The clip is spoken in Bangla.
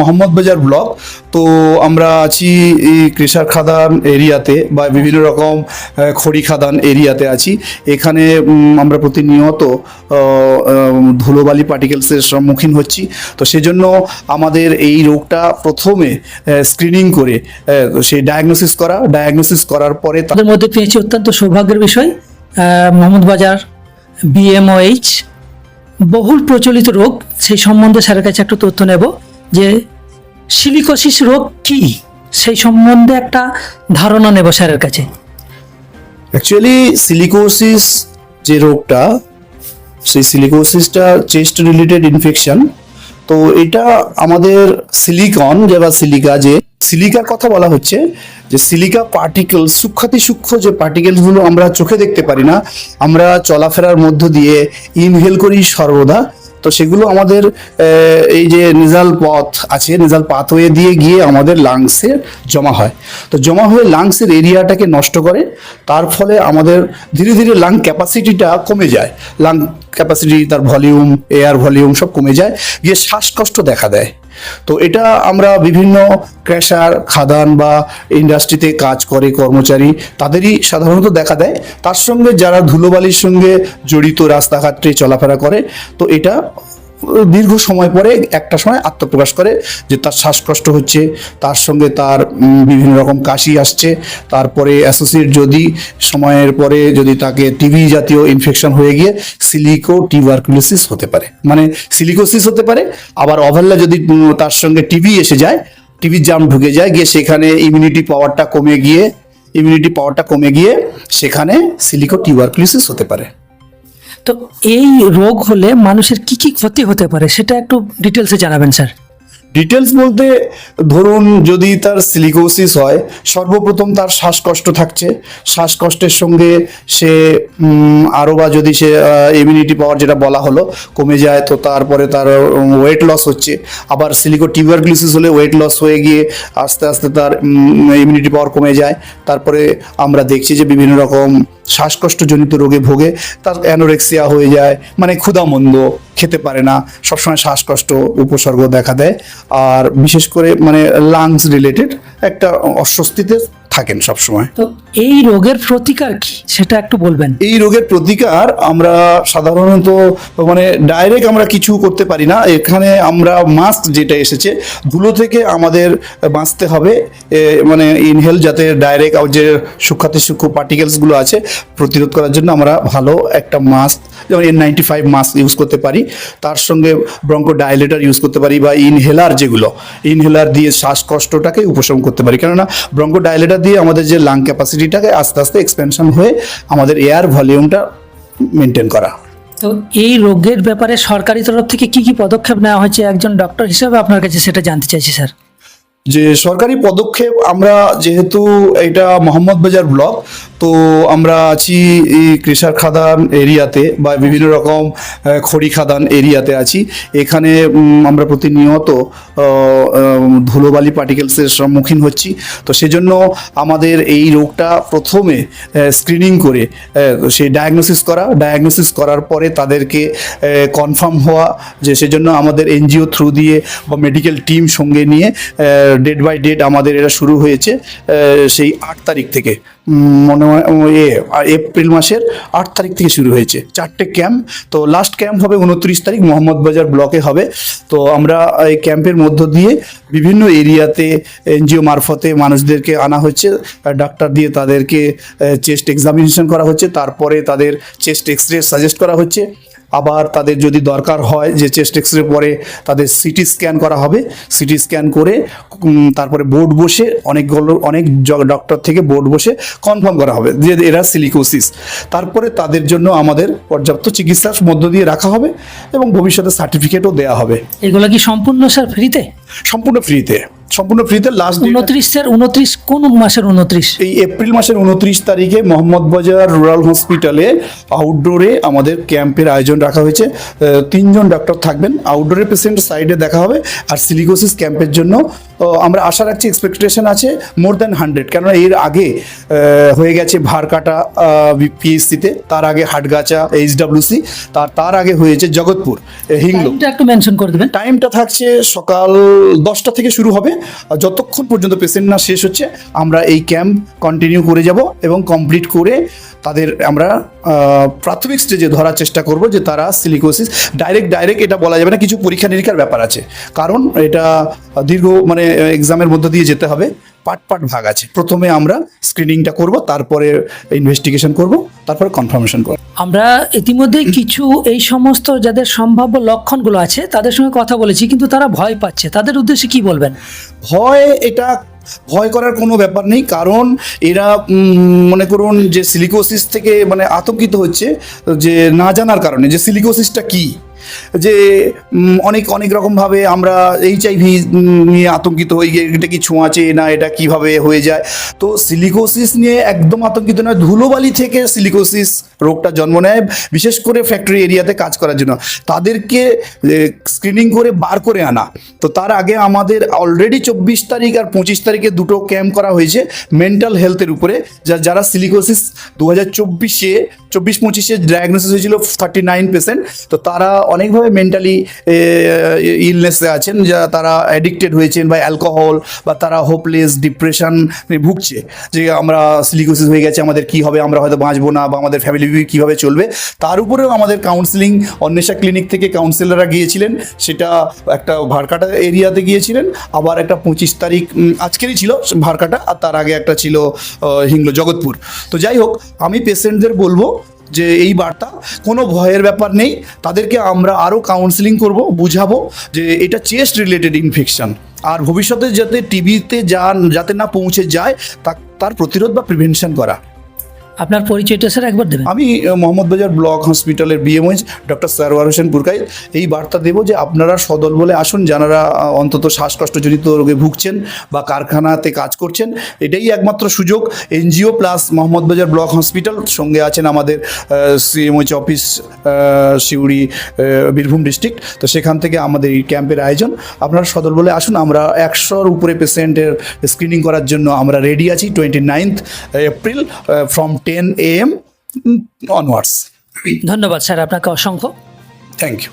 মোহাম্মদ বাজার ব্লক। তো আমরা আছি এই কৃষার খাদান এরিয়াতে বা বিভিন্ন রকম খড়ি খাদান এরিয়াতে আছি। এখানে আমরা প্রতিনিয়ত ধুলোবালি পার্টিকেলসের সম্মুখীন হচ্ছি। তো সেজন্য আমাদের এই রোগটা প্রথমে স্ক্রিনিং করে সেই ডায়াগনোসিস করা। ডায়াগনোসিস করার পরে তাদের মধ্যে পেয়েছি অত্যন্ত সৌভাগ্যের বিষয় মোহাম্মদ বাজার বিএমওএইচ বহুল প্রচলিত রোগ। সেই সম্বন্ধে স্যারের কাছে একটু তথ্য নেব। যে সিলিকোসিস রোগ কি? সেই সম্বন্ধে একটা ধারণা নেব স্যারের কাছে। অ্যাকচুয়ালি সিলিকোসিস যে রোগটা, সেই সিলিকোসিসটা চেস্ট রিলেটেড ইনফেকশন তো এটা আমাদের সিলিকন যে বা সিলিকা যে সিলিকার কথা বলা হচ্ছে, যে সিলিকা পার্টিকেল সূক্ষাতি সূক্ষ্ম যে পার্টিকেলসগুলো আমরা চোখে দেখতে পারি না, আমরা চলাফেরার মধ্য দিয়ে ইনহেল করি সর্বদা। তো সেগুলো আমাদের এই যে নিজাল পথ আছে, নিজাল পাথওয়ে দিয়ে গিয়ে আমাদের লাংসে জমা হয়। তো জমা হয়ে লাংসের এরিয়াটাকে নষ্ট করে, তার ফলে আমাদের ধীরে ধীরে লাং ক্যাপাসিটিটা কমে যায়। লাং ক্যাপাসিটি তার ভলিউম এয়ার ভলিউম সব কমে যায়। গিয়ে শ্বাসকষ্ট দেখা দেয়। তো এটা আমরা বিভিন্ন ক্র্যাশার, খাদান বা ইন্ডাস্ট্রিতে কাজ করে কর্মচারী, তাদেরই সাধারণত দেখা দেয়। তার সঙ্গে যারা ধুলোবালির সঙ্গে জড়িত রাস্তাঘাটে চলাফেরা করে, তো এটা দীর্ঘ সময় পরে একটা সময় আত্মপ্রকাশ করে যে তার শ্বাসকষ্ট হচ্ছে, তার সঙ্গে তার বিভিন্ন রকম কাশি আসছে, তারপরে অ্যাসোসিয়েট যদি সময়ের পরে যদি তাকে টিবি জাতীয় ইনফেকশন হয়ে গিয়ে সিলিকো টিউবারকুলোসিস হতে পারে। মানে সিলিকোসিস হতে পারে, আবার অভাল্লা যদি তার সঙ্গে টিবি এসে যায় টিবির জাম ঢুকে যায়, গিয়ে সেখানে ইমিউনিটি পাওয়ারটা কমে গিয়ে ইমিউনিটি পাওয়ারটা কমে গিয়ে সেখানে সিলিকো টিউবারকুলোসিস হতে পারে। তো এই রোগ হলে মানুষের কি কি ক্ষতি হতে পারে সেটা একটু ডিটেলসে জানাবেন, স্যার। ডিটেলস বলতে ধরুন যদি তার সিলিকোসিস হয়, সর্বপ্রথম তার শ্বাসকষ্ট থাকছে। শ্বাসকষ্টের সঙ্গে সে আরও বা যদি সে ইমিউনিটি পাওয়ার যেটা বলা হলো কমে যায়, তো তারপরে তার ওয়েট লস হচ্ছে। আবার সিলিকো টিউবারকুলোসিস হলে ওয়েট লস হয়ে গিয়ে আস্তে আস্তে তার ইমিউনিটি পাওয়ার কমে যায়। তারপরে আমরা দেখছি যে বিভিন্ন রকম শ্বাসকষ্টজনিত রোগে ভোগে, তার অ্যানোরেক্সিয়া হয়ে যায় মানে ক্ষুধামন্দ। খেতে পারে না, সবসময় শ্বাসকষ্ট, উপসর্গ দেখা দেয়। আর বিশেষ করে মানে লাংস রিলেটেড একটা অস্বস্তিতে থাকেন সবসময়। তো এই রোগের প্রতিকার কি? সেটা একটু বলবেন। এই রোগের প্রতিকার আমরা সাধারণত মানে ডাইরেক্ট আমরা কিছু করতে পারি না। এখানে আমরা মাস্ক যেটা এসেছে ধুলো থেকে আমাদের বাঁচতে হবে। মানে ইনহেল যাতে ডাইরেক্ট যে সূক্ষাতি সূক্ষ্ম পার্টিকেলসগুলো আছে প্রতিরোধ করার জন্য আমরা ভালো একটা মাস্ক যেমন N ninety five mask use করতে পারি। তার সঙ্গে ব্রঙ্কো ডাইলেটার ইউজ করতে পারি বা ইনহেলার যেগুলো। ইনহেলার দিয়ে শ্বাসকষ্টটাকে উপশম করতে পারি। কেননা ব্রঙ্কো ডাইলেটার দিয়ে আমাদের যে লাং ক্যাপাসিটিটাকে আস্তে আস্তে এক্সপেনশন হয়ে আমাদের এয়ার ভলিউমটা মেনটেন করা। তো এই রোগের ব্যাপারে সরকারি তরফ থেকে কি কি পদক্ষেপ নেওয়া হয়েছে? একজন ডক্টর হিসেবে আপনার কাছে সেটা জানতে চাইছি স্যার যে সরকারি পদক্ষেপ আমরা যেহেতু এটা মোহাম্মদ বাজার ব্লক, তো আমরা আছি কৃষার খাদান এরিয়াতে বা বিভিন্ন রকম খড়ি খাদান এরিয়াতে আছি। এখানে আমরা প্রতিনিয়ত ধুলোবালি পার্টিকেলসের সম্মুখীন হচ্ছি। তো সেজন্য আমাদের এই রোগটা প্রথমে স্ক্রিনিং করে সেই ডায়াগনোসিস করা। ডায়াগনোসিস করার পরে তাদেরকে কনফার্ম হওয়া, যে সেজন্য আমাদের এনজিও থ্রু দিয়ে বা মেডিকেল টিম সঙ্গে নিয়ে ডেট বাই ডেট আমাদের এটা শুরু হয়েছে সেই আট তারিখ থেকে। মনে এ এপ্রিল মাসের আট তারিখ থেকে শুরু হয়েছে, চারটে ক্যাম্প তো লাস্ট ক্যাম্প হবে উনত্রিশ তারিখ, মোহাম্মদ বাজার ব্লকে হবে। তো আমরা এই ক্যাম্পের মধ্য দিয়ে বিভিন্ন এরিয়াতে এনজিও মারফতে মানুষদেরকে আনা হচ্ছে ডাক্তার দিয়ে তাদেরকে চেস্ট এক্সামিনেশন করা হচ্ছে, তারপরে তাদের চেস্ট এক্স রে সাজেস্ট করা হচ্ছে। আবার তাদের যদি দরকার হয় যে চেস্ট এক্স রে পরে তাদের সিটি স্ক্যান করা হবে সিটি স্ক্যান করে তারপরে বোর্ড বসে অনেকগুলো অনেক ডক্টর থেকে বোর্ড বসে কনফার্ম করা হবে যে এরা সিলিকোসিস। তারপরে তাদের জন্য আমাদের পর্যাপ্ত চিকিৎসার মধ্য দিয়ে রাখা হবে এবং ভবিষ্যতে সার্টিফিকেটও দেওয়া হবে। এগুলো কি সম্পূর্ণ স্যার ফ্রিতে? সম্পূর্ণ ফ্রিতে। সম্পূর্ণ ফ্রিতে লাস্ট উনত্রিশের উনত্রিশ কোন মাসের উনত্রিশ? এই এপ্রিল মাসের উনত্রিশ তারিখে মোহাম্মদ বাজার রুরাল হসপিটালে আউটডোরে আমাদের ক্যাম্পের আয়োজন রাখা হয়েছে। তিনজন ডাক্তার থাকবেন। আউটডোরে পেশেন্ট সাইডে দেখা হবে। আর সিলিকোসিস ক্যাম্পের জন্য আমরা আশা রাখছি এক্সপেকটেশন আছে মোর দ্যান হান্ড্রেড কেননা এর আগে হয়ে গেছে ভারকাটা পিএসসিতে তার আগে হাটগাছা এইচডাব্লিউসি তার তার আগে হয়েছে জগৎপুর হিংলো। একটু মেনশন করে দেবেন। টাইমটা থাকছে সকাল দশটা থেকে শুরু হবে যতক্ষণ পর্যন্ত পেশেন্ট না শেষ হচ্ছে আমরা এই ক্যাম্প কন্টিনিউ করে যাব এবং কমপ্লিট করে তাদের আমরা প্রাথমিক স্টেজে ধরার চেষ্টা করব যে তারা সিলিকোসিস ডাইরেক্ট ডাইরেক্ট এটা বলা যাবে না কিছু পরীক্ষা নিরীক্ষার ব্যাপার আছে। কারণ এটা দীর্ঘ মানে এক্সামের মধ্যে দিয়ে যেতে হবে। পার্ট পার্ট ভাগ আছে। প্রথমে আমরা স্ক্রিনিংটা করব তারপরে ইনভেস্টিগেশন করব তারপরে কনফার্মেশন করব। আমরা ইতিমধ্যে কিছু এই সমস্ত যাদের সম্ভাব্য লক্ষণগুলো আছে তাদের সঙ্গে কথা বলেছি কিন্তু তারা ভয় পাচ্ছে। তাদের উদ্দেশ্যে কি বলবেন? ভয় এটা ভয় করার কোনো ব্যাপার নেই কারণ এরা মনে করুন যে সিলিকোসিস থেকে মানে আতঙ্কিত হচ্ছে যে না জানার কারণে। যে সিলিকোসিসটা কি? যে অনেক অনেক রকমভাবে আমরা এইচআইভি নিয়ে আতঙ্কিত হই এটা কি ছোঁয়াচে না, এটা কীভাবে হয়ে যায়। তো সিলিকোসিস নিয়ে একদম আতঙ্কিত নয়, ধুলোবালি থেকে সিলিকোসিস রোগটা জন্ম নেয়, বিশেষ করে ফ্যাক্টরি এরিয়াতে কাজ করার জন্য। তাদেরকে স্ক্রিনিং করে বার করে আনা। তো তার আগে আমাদের অলরেডি চব্বিশ তারিখ আর পঁচিশ তারিখে দুটো ক্যাম্প করা হয়েছে মেন্টাল হেলথের উপরে। যা, যারা সিলিকোসিস দু হাজার চব্বিশে, চব্বিশ পঁচিশে ডায়াগনোসিস হয়েছিল থার্টি নাইন পেশেন্ট তো তারা অনেকভাবে মেন্টালি ইলনেসে আছেন, যা তারা অ্যাডিক্টেড হয়েছেন বা অ্যালকোহল বা তারা হোপলেস ডিপ্রেশন ভুগছে। যে আমরা সিলিকোসিস হয়ে গেছে, আমাদের কি হবে, আমরা হয়তো বাঁচবো না বা আমাদের ফ্যামিলি কীভাবে চলবে। তার উপরেও আমাদের কাউন্সিলিং অন্বেষা ক্লিনিক থেকে কাউন্সিলররা গিয়েছিলেন। সেটা একটা ভারকাটা এরিয়াতে গিয়েছিলেন। আবার একটা পঁচিশ তারিখ আজকেরই ছিল ভারকাটা, আর তার আগে একটা ছিল হিংলো জগৎপুর। তো যাই হোক, আমি পেশেন্টদের বলব যে এই বার্তা, কোনো ভয়ের ব্যাপার নেই। তাদেরকে আমরা আরও কাউন্সিলিং করব, বুঝাবো যে এটা চেস্ট রিলেটেড ইনফেকশন আর ভবিষ্যতে যাতে টিভিতে যান যাতে না পৌঁছে যায়, তা, তার প্রতিরোধ বা প্রিভেনশন করা। আপনার পরিচয়টা স্যার একবার দেবেন। আমি মোহাম্মদ বাজার ব্লক হসপিটালের বিএমওইচ ডক্টর সারওয়ার হোসেন পুরকাই এই বার্তা দেব যে আপনারা সদল বলে আসুন, যারা অন্তত শ্বাসকষ্টজনিত রোগে ভুগছেন বা কারখানাতে কাজ করছেন, এটাই একমাত্র সুযোগ। NGO plus Mohammad Bazar block hospital, সঙ্গে আছেন আমাদের CMOH office Suri Birbhum district. তো সেখান থেকে আমাদের এই ক্যাম্পের আয়োজন। আপনারা সদল বলে আসুন, আমরা একশোর উপরে পেশেন্টের স্ক্রিনিং করার জন্য আমরা রেডি আছি। Twenty ninth April from ten A M onwards ধন্যবাদ স্যার আপনাকে অসংখ্য। Thank you